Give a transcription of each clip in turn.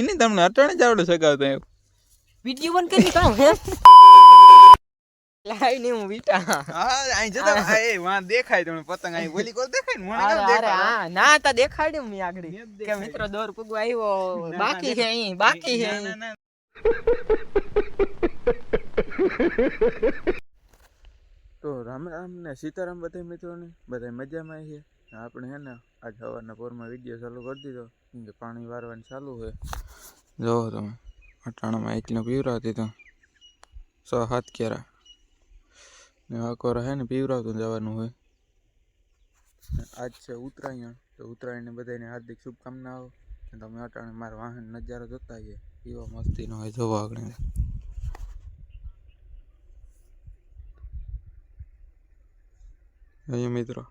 એને તમને અટાણે જ આવડે સગાવતા એવું? વીડિયો બંધ કરી કામ હે લાઈ ને હું વિટા. હા અહીં જતા હા, એ વાં દેખાય તમને પતંગ. અહીં બોલી કોલ દેખાય ને? મને કેમ દેખાય? હા ના તા દેખાડ્યું મી આગળ. કે. મિત્રો દોર પગુ આવ્યો બાકી છે અહીં બાકી છે. તો રામ રામ ને સીતારામ બધા મિત્રોને બધા મજામાં છે. આપણે હે ને આજ સવારના પોરમાં વીડિયો ચાલુ કરી દીધો. કે પાણી વારવાનું ચાલુ હોય જોવો તમે, અટાણામાં એકલો પીવરાવતી તો. સો, હાથ ક્યારા ને આખો રહે ને પીવરાવતું જવાનું હોય. આજ છે ઉત્તરાયણ, તો ઉત્તરાયણને બધાને હાર્દિક શુભકામનાઓ. તમે અટાણે મારા વાહન નજારો જોતા છે એવો મસ્તીનો હોય જોવો આગળ. અહીંયા મિત્રો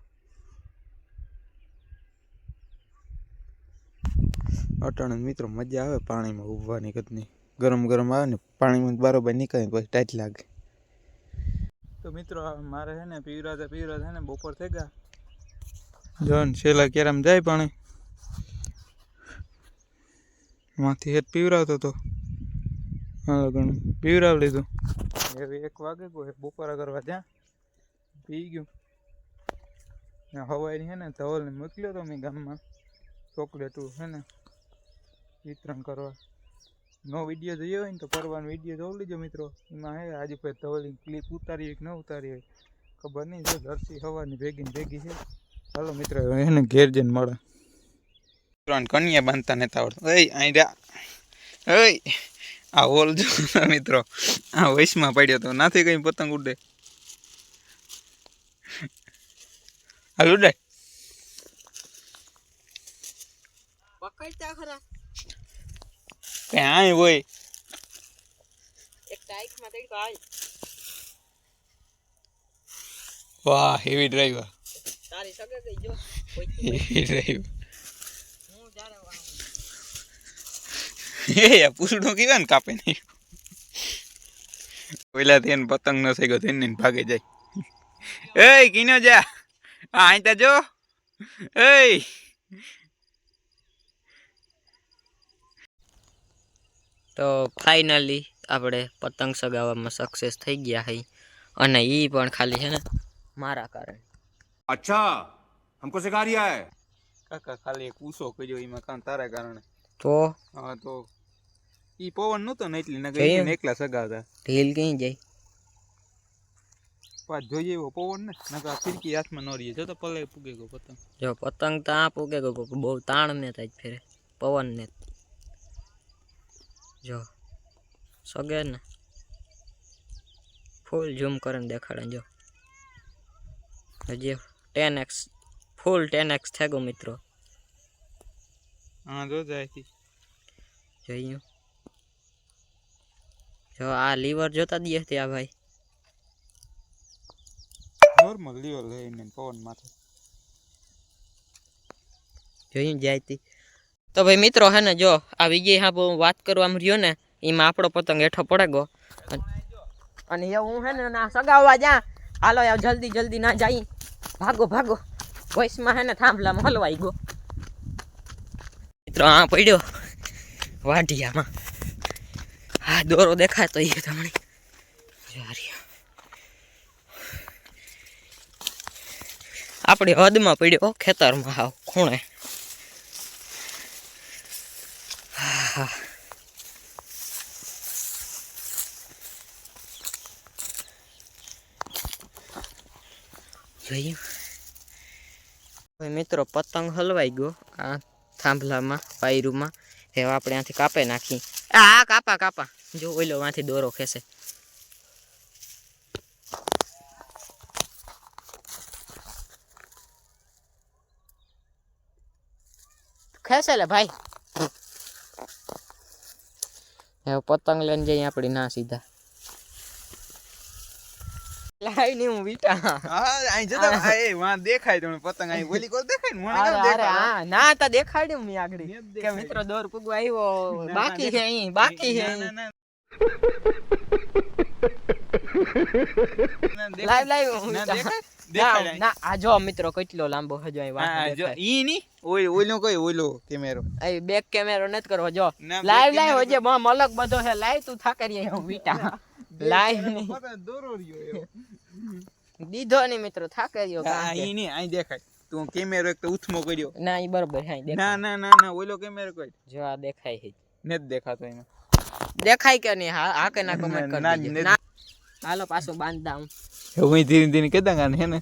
અટાણે મિત્રો મજા આવે પાણીમાં ઉભવાની કદની. ગરમ ગરમ આવે ને પાણીમાં બરોબર નીકળે પછી ટાઈટ લાગે. તો મિત્રો મારે છે ને પીવરાતે પીવરાતે છે ને બપોર થઈ ગયા. જોન છેલ્લા કેરામ જાય પાણી માંથી હેત પીવરાવતો તો. હા ઘણું પીવરાવ લીધું. હવે એક વાગે કોઈ બપોરા કરવા ત્યાં પી ગયું. ને હવાઈ છે ને ધવલને મોકલ્યો તો મેં ગામમાં. ચોકલેટું છે ને. વિતરણ કરવા. નો વીડિયો જોયો હોય ને તો પરવાનો વીડિયો જોઈ લેજો મિત્રો. એમાં હે આજે પછી ધવલી ક્લિપ ઉતારી હોય કે ન ઉતારી હોય ખબર નહીં જો દર્શી હવાની ભેગી ને ભેગી છે. ચાલો મિત્રો એને ઘેર જઈને મળે. કન્યા બાંધતા નતા આવડતું ઓય અહીં રહ્યા ઓય આ હોલ જો મિત્રો. આ વૈશમાં પડ્યો તો નાથી કઈ પતંગ ઉડે. હાલ ઉડે. પકડતા ખરા. ક્યાં હોય? એક ટાઈકમાં તડકો આય વાહ હેવી ડ્રાઈવર તારી સગે ગઈ જો. હેવી ડ્રાઈવર હું જાણે વાહ એ પૂછડું કેવા ને કાપે નહીં. પેલાથી એને પતંગ ન થઈ ગયો તેને ભાગે જાય. એ કીનો જા. આ અહીં જો. એ तो फाइनली आप पतंग सगा सक्सेस थी गया है और खाली है ना मारा कारण अच्छा हमको सिखा रिया है काका खाली पूछो कि जो ई मकान तारे कारण तो हाँ तो ई पवन नो तो नेतली नगर ने एकला सगा था ढील कहीं जाई पा जोई वो पवन ने नगर फिरकी हाथ में नोरी जो तो पले पुगे को पतंग जो पतंग ता पुगे को बहुत ताण ने ताज फिर पवन ने જો સગે ને ફૂલ ઝૂમ કરીને દેખાડે જો. હજી ten X full ten X થઈ ગયો મિત્રો. હા જો જાય થી જોયું જો આ લીવર જોતા દઈએ ત્યાં ભાઈ. નોર્મલ લેવલ લઈને પવન માથે. જોયું જાય તી ભાઈ મિત્રો, હે ને, જો, આ વિજય હા બહુ વાત કરવામાં રહ્યો ને, એમાં આપણો પતંગ હેઠો પડે ગો. અને એ હું હે ને, ના સગાવવા જા. હાલો યાર જલ્દી જલ્દી ના જાય. ભાગો ભાગો. વોઇસમાં હે ને થાંભલામાં હલવાઈ ગયો મિત્રો, આ પડ્યો વાઢિયામાં. હા દોરો દેખાતો એ તમને આપણી હદમાં પડ્યો ખેતરમાં હાવ ખૂણે. જોયું મિત્રો, પતંગ હલવાઈ ગયો. આ થાંભલામાં, પાયરુમાં. હવે આપણે આથી કાપે નાખી. આ કાપા કાપા. જો ઓઈલો માંથી દોરો ખેંચે. ખેંચે લે ભાઈ. હવે પતંગ લઈને જઈએ આપણી ના સીધા. લાવી ની હું વિટા. હા આઈ જતા એ વાં દેખાય તમને પતંગ આઈ બોલી કોલ દેખાય ને મને કેમ અરે દેખાય? હા ના તા દેખાડ્યું મી આગળ. કે મિત્રો દોર પૂગવા આવ્યો બાકી છે અહીં બાકી છે? લાઈવ લાઈવ ના, આ જો મિત્રો કેટલો લાંબો હજો અહીં હા વાંકો જો દેખાય. ઈ ની ઓય ઓયલો કઈ ઓયલો કેમેરો? અહીં બેક કેમેરો નથી કરવો જો. ના, લાઈવ back લાઈવ camera હજે બમ અલગ બધો છે. લાઈવ તું થા કરીએ હું વીટા. લાઈવ નહીં. દોરો રહ્યો એવો. દીધો નહીં મિત્રો થા કર્યો હા કાં કે. ઈ ની અહીં દેખાય. તું કેમેરો એક તો ઉથમો કર્યો. ના ઈ બરોબર છે અહીં દેખાય. ના ના ના ના ઓયલો કેમેરો કોઈ. જો આ દેખાય છે. નથી દેખાતો એમાં દેખાય કે નહીં? હા હા કે ના કમેન્ટ ના, કરી નથી. દેજો. ના. હાલો પાછો બાંધતા હું હું ધીરે ધીરે કેતા ગાને હે ને?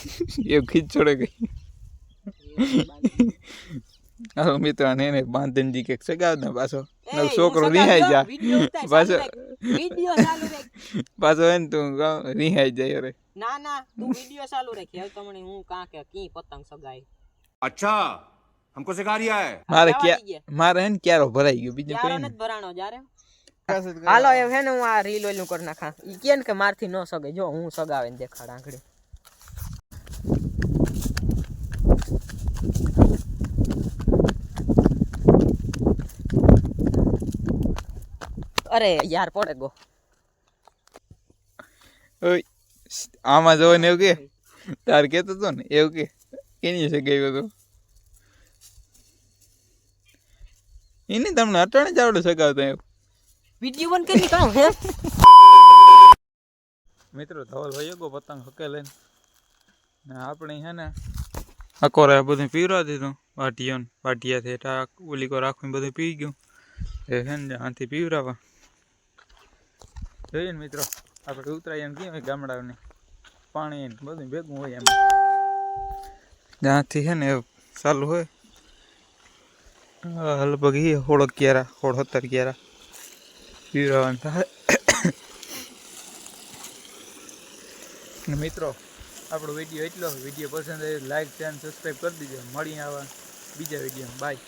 એ ખીચ છોડે ગઈ. હાલો મિત્રો ને એને બાંધનજી કે સગાવ ને પાછો નવ છોકરો રિહાઈ જા પાછો વિડિયો ચાલુ રાખ પાછો હે ને તું ગાવ રિહાઈ જાય અરે ના ના તું વિડિયો ચાલુ રાખ હવે તમને હું કાં કે કી પતંગ સગાઈ अच्छा हमको सिखा रिया है મારે જવા ક્યાં દીજે. મારે હે ને ક્યારો ભરાઈ ગયો બીજું યારો કઈ નથી ભરાણો જારે નહીં હાલો એમ હે ને હું આ રીલ ઓલું કરી નાખા ઈ કે ને કે મારથી ન સગે જો હું સગાવે ને દેખાડ આંગળી અરે યાર પડે ગો. ઓય આમાં જોવે ને એવું કે? તાર કેતો તો ને એવું કે? એની છે ગયો તો એને તમને અટાણે જ આવડે સગાવતા એવું. વિડિયો બંધ કરી કાં હે મિત્રો ધવલ ભાઈ ગયો પતંગ હકે લઈને. ને આપણે હે ને અકોરે બધું પીવરા દીધું વાટિયો ને વાટિયાથી ટાક ઓલી કો રાખીને બધું પી ગયું. એ હે ને આથી પીવરાવા જોઈએ ને મિત્રો? આપણે ઉતરાય એમ કેમ ગામડાઓને? પાણી બધું ભેગું હોય એમ. જ્યાંથી છે ને ચાલુ હોય લગભગ એ હોળ ક્યારા હોળ સત્તર ક્યારા પીવરાવાનું થાય મિત્રો, આપણો વીડિયો એટલો. વીડિયો પસંદ આવે લાઈક ચેન સબસ્ક્રાઈબ કરી દીજો. મળી આવા બીજા વીડિયો બાય